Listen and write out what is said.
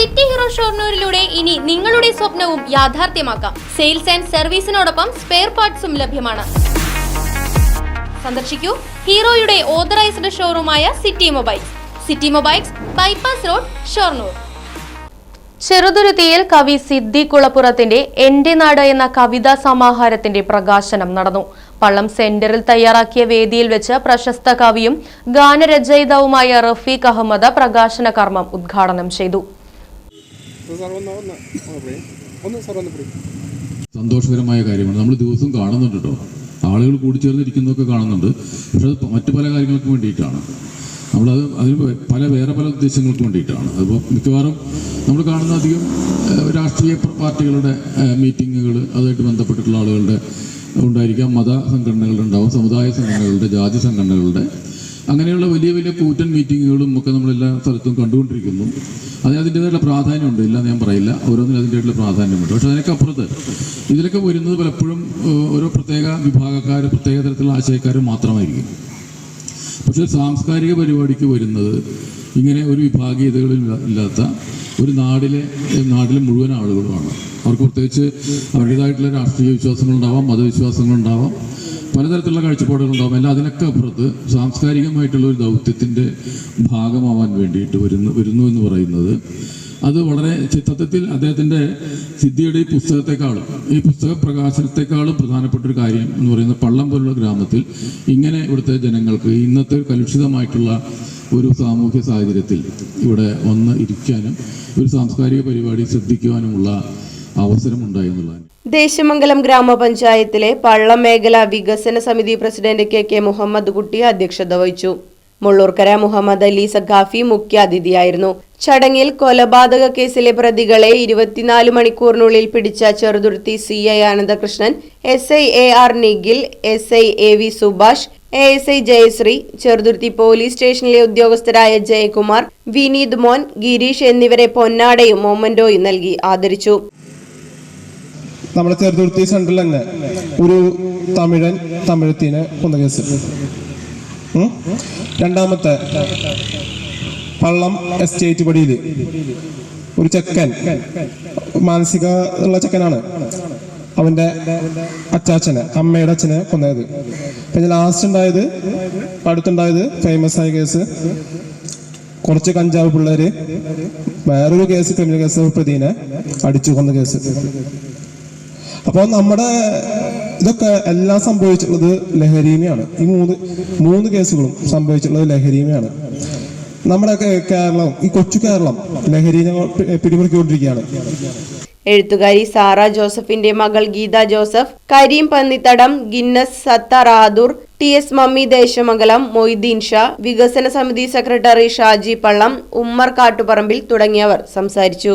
City hero ഷോർണൂരിലൂടെ ഇനി നിങ്ങളുടെ സ്വപ്നവും യാഥാർത്ഥ്യമാക്കാം. സെയിൽസ് ആൻഡ് സർവീസിനോടൊപ്പം സ്പെയർ പാർട്സും ലഭ്യമാണ്. സന്ദർശിക്കൂ ഹീറോയുടെ authorised ഷോറൂമായ city mobiles. City mobiles bypass road Shoranur. ചെറുതുരുത്തിയിൽ കവി സിദ്ധി കുളപ്പുറത്തിന്റെ എന്റെ നാട് എന്ന കവിതാ സമാഹാരത്തിന്റെ പ്രകാശനം നടന്നു. പള്ളം സെന്ററിൽ തയ്യാറാക്കിയ വേദിയിൽ വെച്ച് പ്രശസ്ത കവിയും ഗാനരചയിതാവുമായ റഫീഖ് അഹമ്മദ് പ്രകാശന കർമ്മം ഉദ്ഘാടനം ചെയ്തു. സന്തോഷകരമായ കാര്യമാണ്. നമ്മൾ ദിവസവും കാണുന്നുണ്ട് കേട്ടോ. ആളുകൾ കൂടിച്ചേർന്നിരിക്കുന്നതൊക്കെ കാണുന്നുണ്ട്. പക്ഷെ അത് മറ്റു പല കാര്യങ്ങൾക്ക് വേണ്ടിയിട്ടാണ്. നമ്മളത് അതിന് പല വേറെ പല ഉദ്ദേശങ്ങൾക്ക് വേണ്ടിയിട്ടാണ്. അതിപ്പോൾ മിക്കവാറും നമ്മൾ കാണുന്ന അധികം രാഷ്ട്രീയ പാർട്ടികളുടെ മീറ്റിങ്ങുകൾ അതുമായിട്ട് ബന്ധപ്പെട്ടിട്ടുള്ള ആളുകളുടെ ഉണ്ടായിരിക്കാം. മത സംഘടനകളുണ്ടാവും സമുദായ സംഘടനകളുടെ ജാതി സംഘടനകളുടെ അങ്ങനെയുള്ള വലിയ വലിയ കൂറ്റൻ മീറ്റിങ്ങുകളും ഒക്കെ നമ്മൾ എല്ലാ സ്ഥലത്തും കണ്ടുകൊണ്ടിരിക്കുന്നു. അതിന് അതിന്റെതായിട്ടുള്ള പ്രാധാന്യമുണ്ട്. ഇല്ല ഞാൻ പറയില്ല. ഓരോന്നിനും അതിന്റെതായിട്ടുള്ള പ്രാധാന്യമുണ്ട്. പക്ഷേ അതിനൊക്കെ അപ്പുറത്ത് ഇതിലൊക്കെ വരുന്നത് പലപ്പോഴും ഓരോ പ്രത്യേക വിഭാഗക്കാർ പ്രത്യേക തരത്തിലുള്ള ആശയക്കാർ മാത്രമായിരിക്കും. പക്ഷേ സാംസ്കാരിക പരിപാടിക്ക് വരുന്നത് ഇങ്ങനെ ഒരു വിഭാഗീയതകളിൽ ഇല്ലാത്ത ഒരു നാടിലെ നാട്ടിലെ മുഴുവൻ ആളുകളുമാണ്. അവർക്ക് പ്രത്യേകിച്ച് അവരുടേതായിട്ടുള്ള രാഷ്ട്രീയ വിശ്വാസങ്ങളുണ്ടാവാം മതവിശ്വാസങ്ങളുണ്ടാവാം. പലതരത്തിലുള്ള കാഴ്ചപ്പാടുകളുണ്ടാവും. എല്ലാം അതിനൊക്കെ അപ്പുറത്ത് സാംസ്കാരികമായിട്ടുള്ള ഒരു ദൗത്യത്തിന്റെ ഭാഗമാവാൻ വേണ്ടിയിട്ട് വരുന്നു വരുന്നു എന്ന് പറയുന്നത്. അത് വളരെ ചിത്രത്തിൽ അദ്ദേഹത്തിന്റെ സിദ്ധിയുടെ ഈ പുസ്തകത്തെക്കാളും ഈ പുസ്തക പ്രകാശനത്തെക്കാളും പ്രധാനപ്പെട്ട ഒരു കാര്യം എന്ന് പറയുന്നത് പള്ളം പോലുള്ള ഗ്രാമത്തിൽ ഇങ്ങനെ ഇവിടുത്തെ ജനങ്ങൾക്ക് ഇന്നത്തെ കലുഷിതമായിട്ടുള്ള ഒരു സാമൂഹ്യ സാഹചര്യത്തിൽ ഇവിടെ വന്ന് ഇരിക്കാനും ഒരു സാംസ്കാരിക പരിപാടി ശ്രദ്ധിക്കുവാനുമുള്ള അവസരമുണ്ടായി എന്നുള്ളതാണ്. ദേശമംഗലം ഗ്രാമപഞ്ചായത്തിലെ പള്ളം മേഖല വികസന സമിതി പ്രസിഡന്റ് കെ കെ മുഹമ്മദ് കുട്ടി അധ്യക്ഷത വഹിച്ചു. മുള്ളൂർക്കര മുഹമ്മദ് അലി സഖാഫി മുഖ്യാതിഥിയായിരുന്നു ചടങ്ങിൽ കൊലപാതക കേസിലെ പ്രതികളെ ഇരുപത്തിനാല് മണിക്കൂറിനുള്ളിൽ പിടിച്ച Cheruthuruthy C I Anandakrishnan S I A R Nikhil S I A V Subhash A S I Jayasree Cheruthuruthy police സ്റ്റേഷനിലെ ഉദ്യോഗസ്ഥരായ ജയകുമാർ വിനീത് മോൻ ഗിരീഷ് എന്നിവരെ പൊന്നാടയും മൊമന്റോയും നൽകി ആദരിച്ചു. നമ്മുടെ ചെറുതുരുത്തി സെൻട്രൽ തന്നെ ഒരു തമിഴൻ തമിഴത്തിനെ കൊന്ന കേസ്? രണ്ടാമത്തെ പള്ളം എസ്റ്റേറ്റ് പടിയിൽ ഒരു ചെക്കൻ മാനസിക ഉള്ള ചെക്കനാണ് അവന്റെ അച്ചാച്ചനെ അമ്മയുടെ അച്ഛനെ കൊന്നത്. പിന്നെ ലാസ്റ്റ് ഉണ്ടായത് അടുത്തുണ്ടായത് ഫേമസ് ആയ കേസ് കുറച്ച് കഞ്ചാവ് പിള്ളേര് വേറൊരു കേസ് ക്രിമിനൽ കേസ് പ്രതിനെ അടിച്ചു കൊന്ന കേസ് അപ്പോൾ നമ്മുടെ ഇതൊക്കെ എല്ലാം സംഭവിച്ചിട്ടുള്ളത് ലഹരീമയാണ് ഈ മൂന്ന് മൂന്ന് കേസുകളും സംഭവിച്ചിട്ടുള്ളത് ലഹരീമയാണ് നമ്മുടെ കേരളം ഈ കൊച്ചു കേരളം ലഹരീനെ പിടിമുറുക്കിക്കൊണ്ടിരിക്കുകയാണ്. എഴുത്തുകാരി സാറ ജോസഫിന്റെ മകൾ ഗീത ജോസഫ് കരീം പന്നിത്തടം ഗിന്നസ് സത്ത റാദൂർ ടി എസ് മമ്മി ദേശമംഗലം മൊയ്തീൻ ഷാ വികസന സമിതി സെക്രട്ടറി ഷാജി പള്ളം ഉമ്മർ കാട്ടുപറമ്പിൽ തുടങ്ങിയവർ സംസാരിച്ചു.